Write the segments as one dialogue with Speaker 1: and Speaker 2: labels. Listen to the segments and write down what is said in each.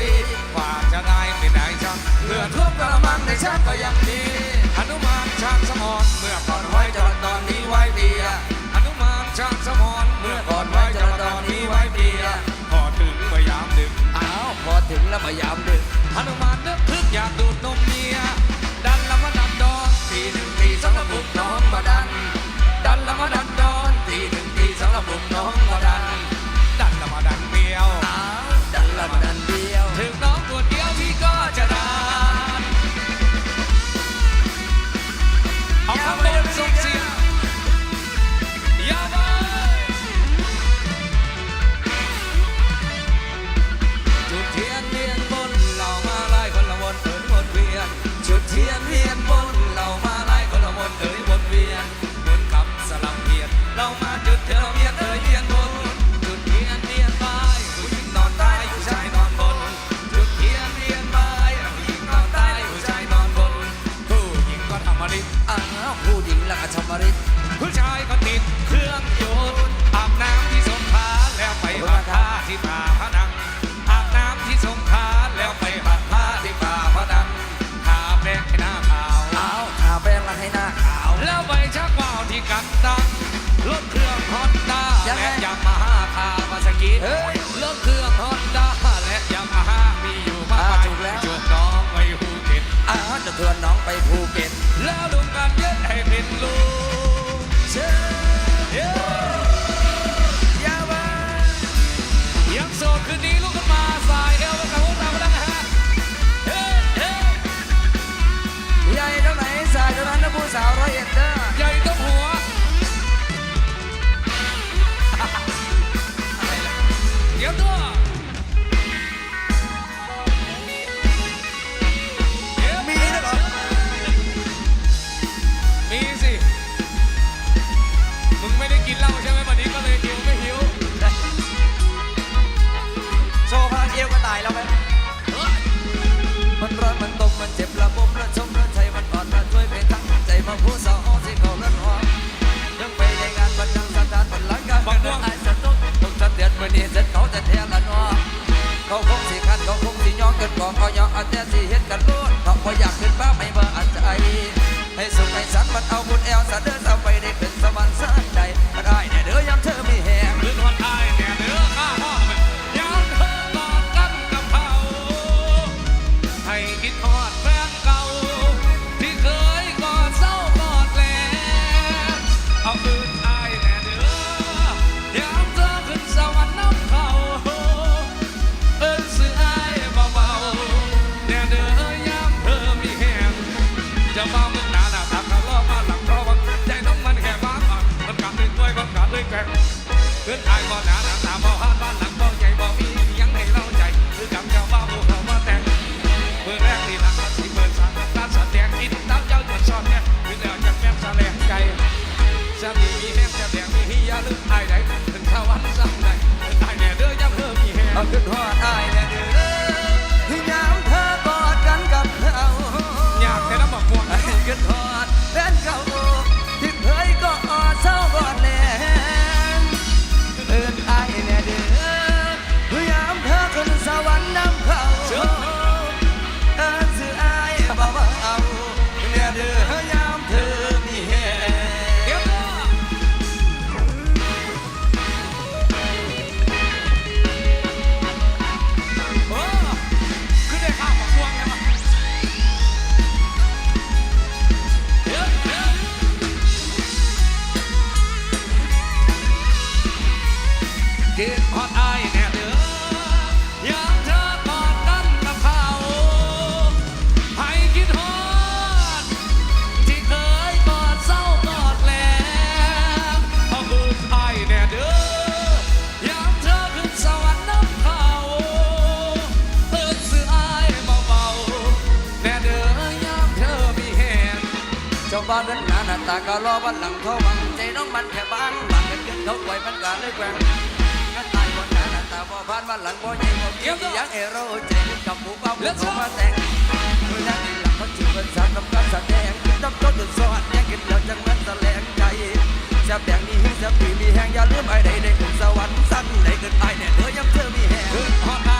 Speaker 1: บีว่าจะได้ไม่ได้ช่างเมื่อทุกข์ทรมังในชาติก็ยังดีอนุมานชางสมอนเมื่อก่อนไว้จะตอนนี้ไว้เดียอนุมานชางสมอนเมื่อก่อนไว้จะตอนนี้ไว้เดียพอถึง
Speaker 2: พยายามดึ
Speaker 1: งอ้าวพอถึงแล้วพยายามดึงอนุมาน
Speaker 2: ว
Speaker 1: น
Speaker 2: น้องไปภูเก็ต
Speaker 1: แล้วลุงกันเยอะ เขา
Speaker 2: คงสิคันเขาคงสิย้อนกันก่องเขาย้อนอาแต่สิเห็นกันรู้เพราพออยากขึ้นบ้าไม่เบอร์อันใจให้สุขให้สันมันเอาบุญแอลสะเดินเอาไป เงิ
Speaker 1: นหนาหน้าตา
Speaker 2: ก็รอวันหลังเขาวังใจน้องมันแค่บ้านบางเงินเกินเขาปล่อยมันก็เลยแกว่งเงินตายบนหน้าหน้าตาบ่ผ่านวันหลังบ่ใหญ่บ่เกี่ยวที่ยังเอโร่ใจกับหมู่บ้านผู้เขามาแต่งมือนั้นหลังเขาจีบกันสารทำการแสดงจำต้นสวัสดิ์แย่งกินแล้วจังมันแสลงใจจะแบ่งนี้จะปีมีแหงอย่าลืมไอ้ใดได้ขึ้นสวรรค์สั้นได้ขึ้นไอเนี่ยเธอยังเธอมีแหง
Speaker 1: ขึ้นฮอด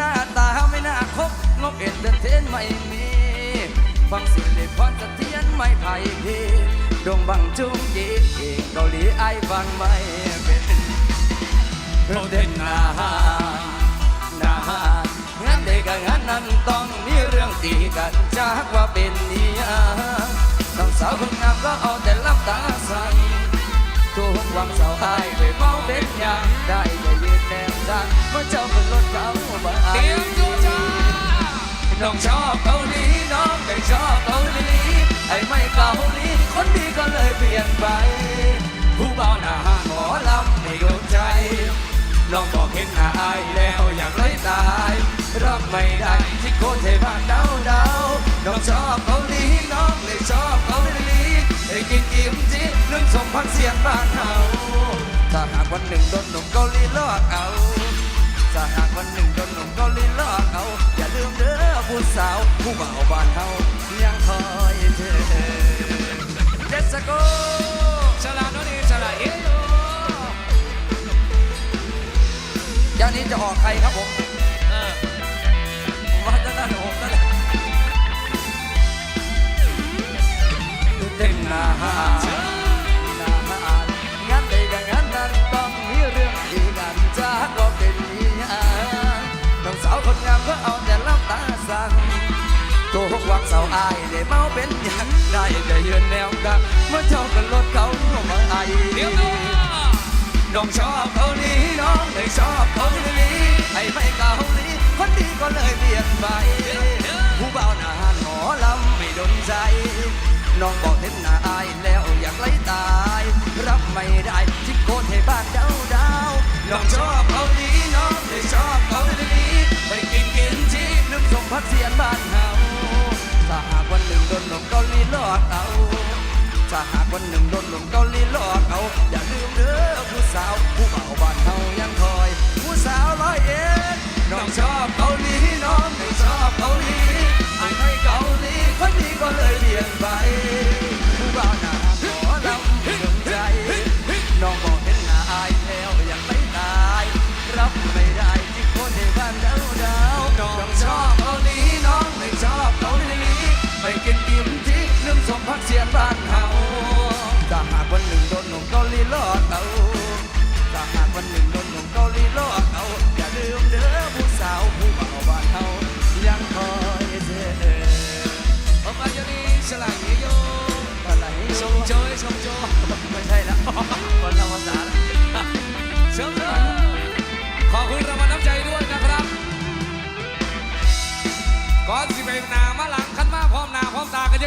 Speaker 1: หน้าตาไม่น่า
Speaker 2: คบงบเอ็นเตอร์เทนไม่มีฟังสิริพรสะเทียนไม่ไผ่พีดงบังจุงจีเอกเกาหลีไอ้ฟังไม่เป็นเราเด่นนานางั้นเด็กงั้นนั้นต้องมีเรื่องตีกันจากว่าเป็นนิยาน้องสาวคนงามก็เอาแต่ลับตาใส่ ทุกวันเสาร์อายไปเมาเป็นยางได้แต่ยืนแนมดังเมื่อเจ้าเป็นรถเขาบ้า
Speaker 1: เตรียมตัวจ้า
Speaker 2: น้องชอบเกาหลีน้องไม่ชอบเกาหลีไอ้ไม่เกาหลีคนดีก็เลยเปลี่ยนไป ผู้เบาหน้าหมอลำไม่โดนใจน้องบอกเห็นหน้าอายแล้วอยากเลยตายรับไม่ได้ที่โคตรเทพานดาเดาวน้องชอบเกาหลีน้องเลยชอบเกาหลี ไอ้กินกิมจิเรื่งสมพักเสียงบ้านเฮาถ้าหากวันหนึ่งโดนหนุ่มเกาหลีลอกเอาถ้าหากวันหนึ่งโดนหนุ่มเกาหลีลอกเอา อย่าลืมเด้อผู้สาวผู้บ่าวบ้านเฮายังคอยเธอเดสโก
Speaker 1: ฉลาโน่นนี่ฉลาเอ๊ะ
Speaker 2: อย่างนี้จะออกใครครับผม นหน้น้าหาดงานใดก็งานนั้นต้องมีเรื่องดีกันจากก็เป็นนิยามน้องสาวคนงามก็เอาแต่ลับตาสั่งทุกวันเสาร์อายได้เมาเป็นอย่างได้แต่ยืนแนวดังเมื่อเจ้ากันรถเขามาไอ
Speaker 1: เตรีย
Speaker 2: น้องชอบเกาหลีน้องเลยชอบเกาห ถ้าหากวันหนึ่งโดนหนุ่มเกาหลีหลอกเอา อย่าลืมเด้อผู้สาว ผู้เบาบ้านเฮายังคอย ผู้สาวร้อยเอ็ดน้องชอบเกาหลีน้องไม่ชอบเกาหลีไอ้ไม่เกาหลีคนนี้ก็เลยเปลี่ยนไป ผู้เบาหน้าหมอลำไม่สนใจ น้องบอกเห็นหน้าอายแล้วอยากไม่ตาย รับไม่ได้ที่คนในบ้านเดาเดาน้องชอบเกาหลีน้องไม่ชอบเกาหลีไปกินกิมจิลืมสมพักเสียงบ้าน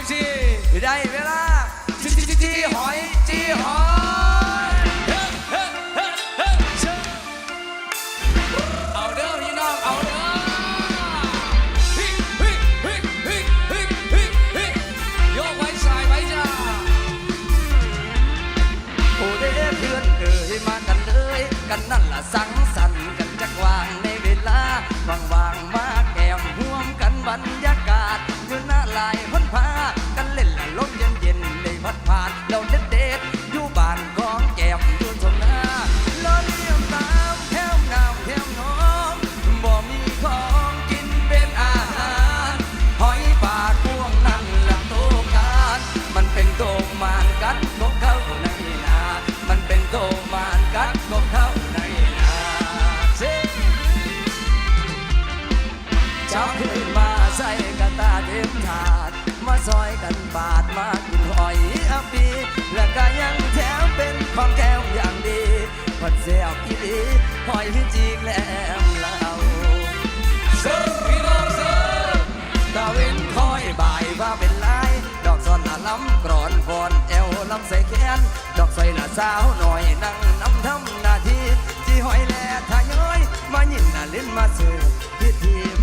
Speaker 1: จี
Speaker 2: ได้เวลา
Speaker 1: จีจีจีหอยจีหอย ด
Speaker 2: มากุณหอยอปีและก็ยังแถมเป็นของแก้วอย่างดีพัดเสียบอีดีหอยจีกแหลมเหลา
Speaker 1: เสิร์พี่น้องเสิร์ฟ
Speaker 2: ตาวินคอยบ่ายว่าเป็นลายดอกซอนหาล้ำกรอนฟอนเอวลำใส่แขนดอกใส่ละสาวหน่อยนั่งน้ำทำหน้าที่ที่หอยแหล่
Speaker 1: ทะย้อยมา
Speaker 2: ยิ
Speaker 1: น
Speaker 2: น้าลิ้นมาเสิ
Speaker 1: ร์ฟพิธี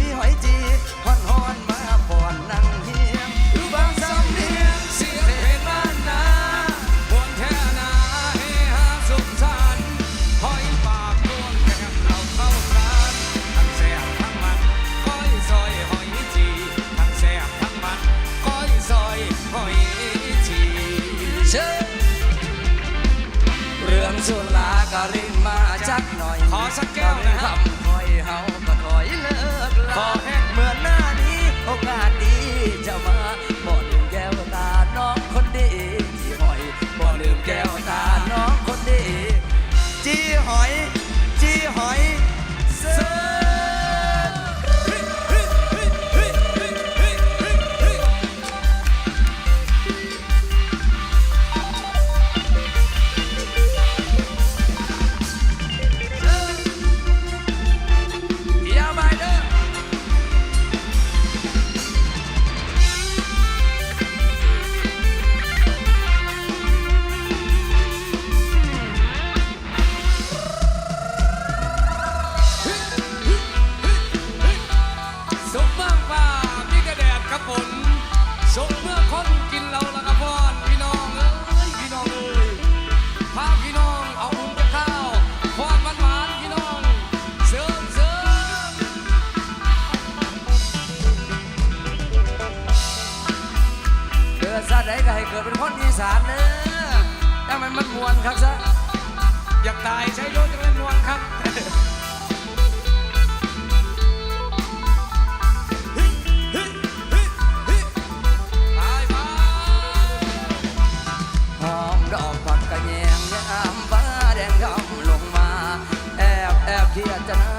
Speaker 1: เกิ
Speaker 2: ดเป็นคนอีสานเนอะต้ามันมันมวนครับซะ
Speaker 1: อยากตายใช้รถจะไม่มวนครับเที
Speaker 2: ยจะนะ